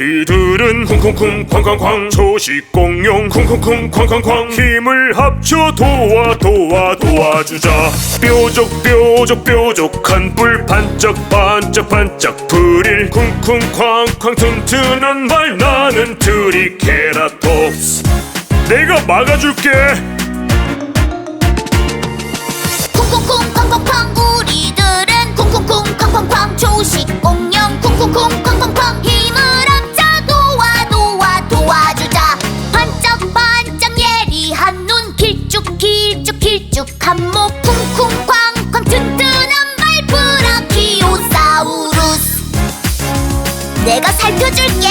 우리들은 쿵쿵쿵 쾅쾅쾅. 조식 공룡 쿵쿵쿵 쾅쾅쾅. 힘을 합쳐 도와 도와 도와주자. 뾰족 뾰족 뾰족한 불 반짝 반짝 반짝. 불일 쿵쿵 쾅쾅 튼튼한 말. 나는 트리케라톱스. 내가 막아줄게. 쿵쿵쿵 쾅쾅쾅. 우리들은 쿵쿵쿵 쾅쾅쾅. 조식 길쭉 길쭉한 목 쿵쿵 쾅쾅 튼튼한 발 브라키오사우루스. 내가 살펴줄게.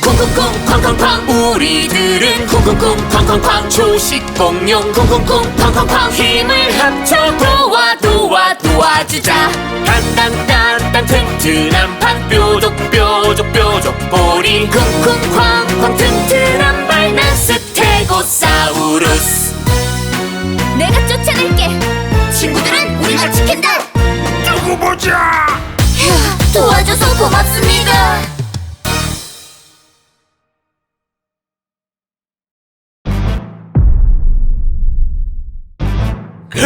쿵쿵쿵 쾅쾅쾅 우리들은 쿵쿵쿵 쾅쾅쾅 조식 공룡. 쿵쿵쿵 쾅쾅쾅 힘을 합쳐 도와 도와 도와주자. 단단단단 튼튼한 판 뾰족 뾰족 뾰족 꼬리. 쿵쿵 쾅쾅 튼튼한 발 난 스테고사우루스 지킨다 두고 보자! 도와줘서 고맙습니다.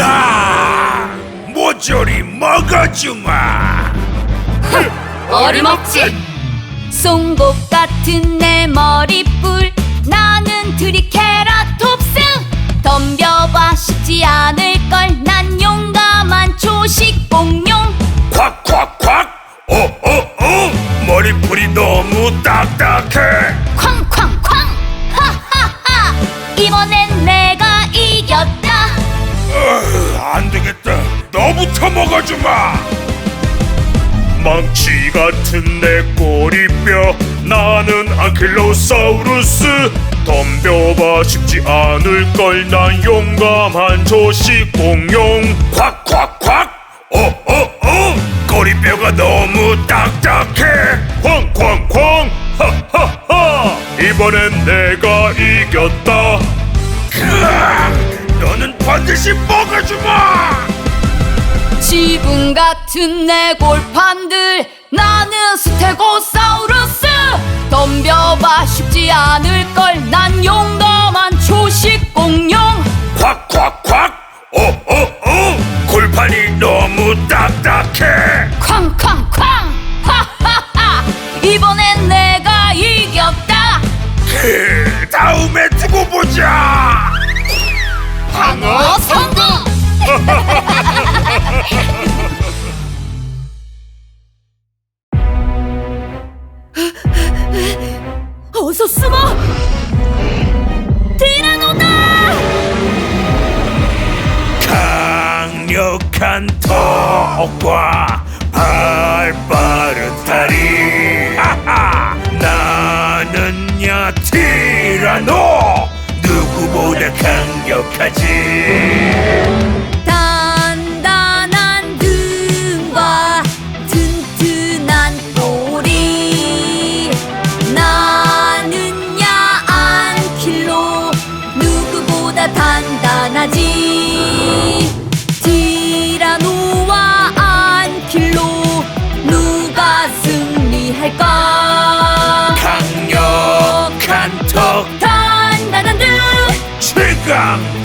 아, 모조리 먹어주마! 어림없지? 송곳 같은 내 머리뿔. 나는 트리케라톱스. 덤벼봐 쉽지 않을걸. 난 공룡 콱콱콱. 어어어. 머리뿔이 너무 딱딱해. 쾅쾅쾅. 하하하. 이번엔 내가 이겼다. 으, 안 되겠다. 너부터 먹어주마. 망치 같은 내 꼬리뼈. 나는 안킬로사우루스. 덤벼봐 쉽지 않을걸. 난 용감한 조식 공룡. 콱콱콱 어어어? 꼬리뼈가 너무 딱딱해. 쾅쾅쾅. 하하하. 이번엔 내가 이겼다. 으악, 너는 반드시 먹어주마! 지붕 같은 내 골판들 나는 스테고사우루스. 덤벼봐 쉽지 않을걸. 난 용감한 초식 공룡. 콱콱콱. 어 턱과 발 빠른 다리 하하. 나는 야 티라노. 누구보다 강력하지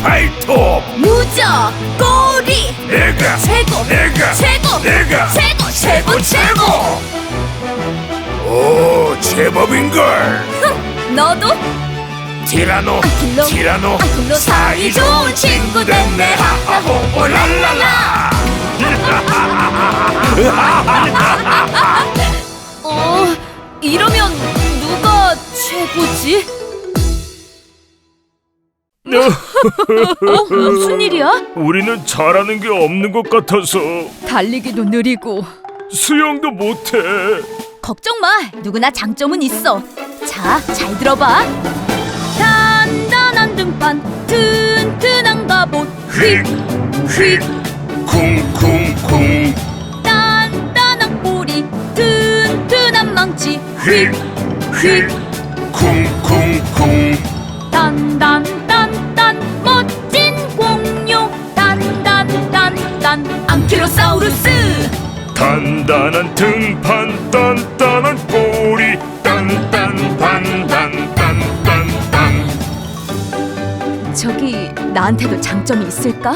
발톱. 무적 꼬리 내가 최고 내가 최고 내가 최고 최고 최고 오 제법인걸. 흥, 너도? 티라노 안킬로, 티라노 안킬로 사이 좋 어? 무슨 일이야? 우리는 잘하는 게 없는 것 같아서. 달리기도 느리고. 수영도 못해. 걱정 마. 누구나 장점은 있어. 자 잘 들어봐. 단단한 등판. 튼튼한 갑옷. 휙 휙. 쿵쿵쿵. 단단한 꼬리. 튼튼한 망치. 휙 휙 쿵쿵쿵. 단단 단단단단 안킬로사우루스 단단한 등판 단단한 꼬리 딴딴단단딴딴딴 저기 나한테도 장점이 있을까?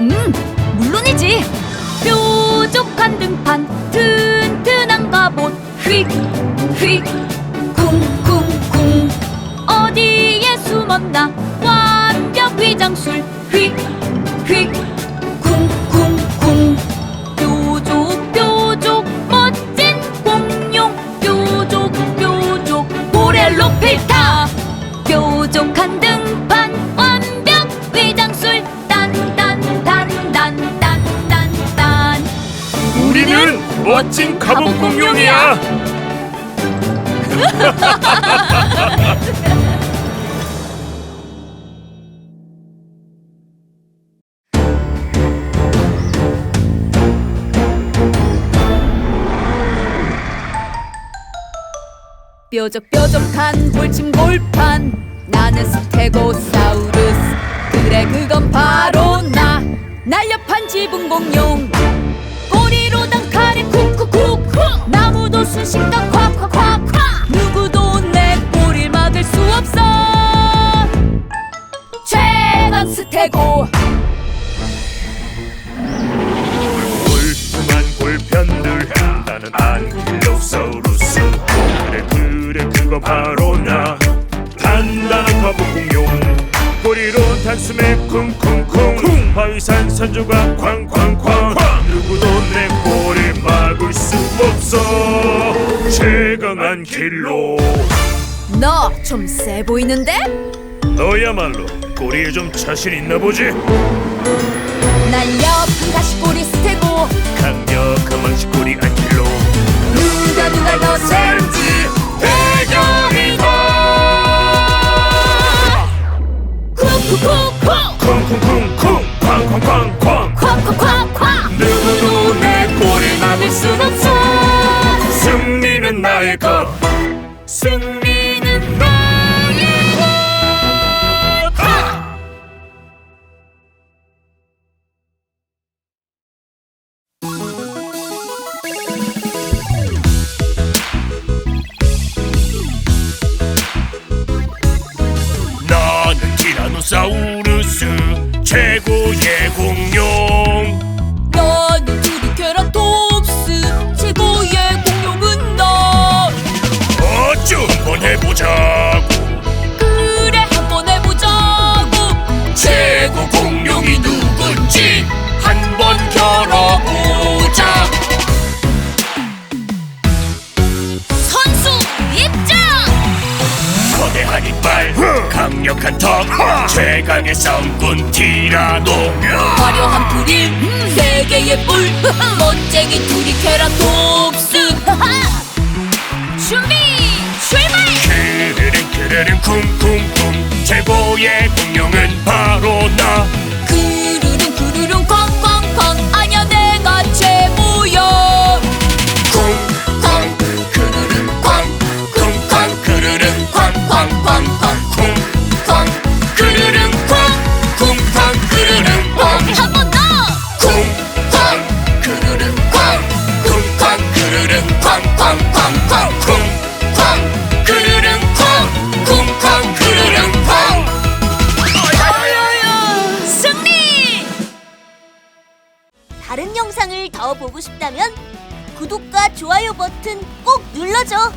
음, 물론이지. 뾰족한 등판, 튼튼한 갑옷, 휙, 휙, 쿵쿵쿵. 어디에 숨었나? 완벽 위장술, 휙, 휙, 멋진 갑옷 공룡이야. 뾰족뾰족한 골침골판 나는 스테고사우루스. 그래 그건 바로 나. 날렵한 지붕 공룡 쿡쿡쿡쿡 나무도 순식간 콱콱콱콱. 누구도 내 꼬리를 막을 수 없어. 최강 스테고. 꿀뚱한 골편들 나는 안킬로사우루스. 그래 그래 그거 바로 나. 단단한 거북공룡. 꼬리로 단숨에 쿵쿵쿵. 화위산 선조가 쾅쾅 최강한 킬로 너 좀 세 보이는데? 너야말로 꼬리에 좀 자신 있나 보지 날렵한 가시꼬리 스테고 강력한 망치꼬리 안킬 최고의 공룡. 너는 트리케라톱스. 최고의 공룡은 너 어쭈 한번 해보자 강력한 턱. 최강의 쌍군 티라노. 화려한 프릴 세 개의 뿔 멋쟁이 트리케라톱스 준비 출발! 크르릉 크르릉 쿵쿵쿵. 최고의 공룡은 바로 나 영상을 더 보고 싶다면 구독과 좋아요 버튼 꼭 눌러줘.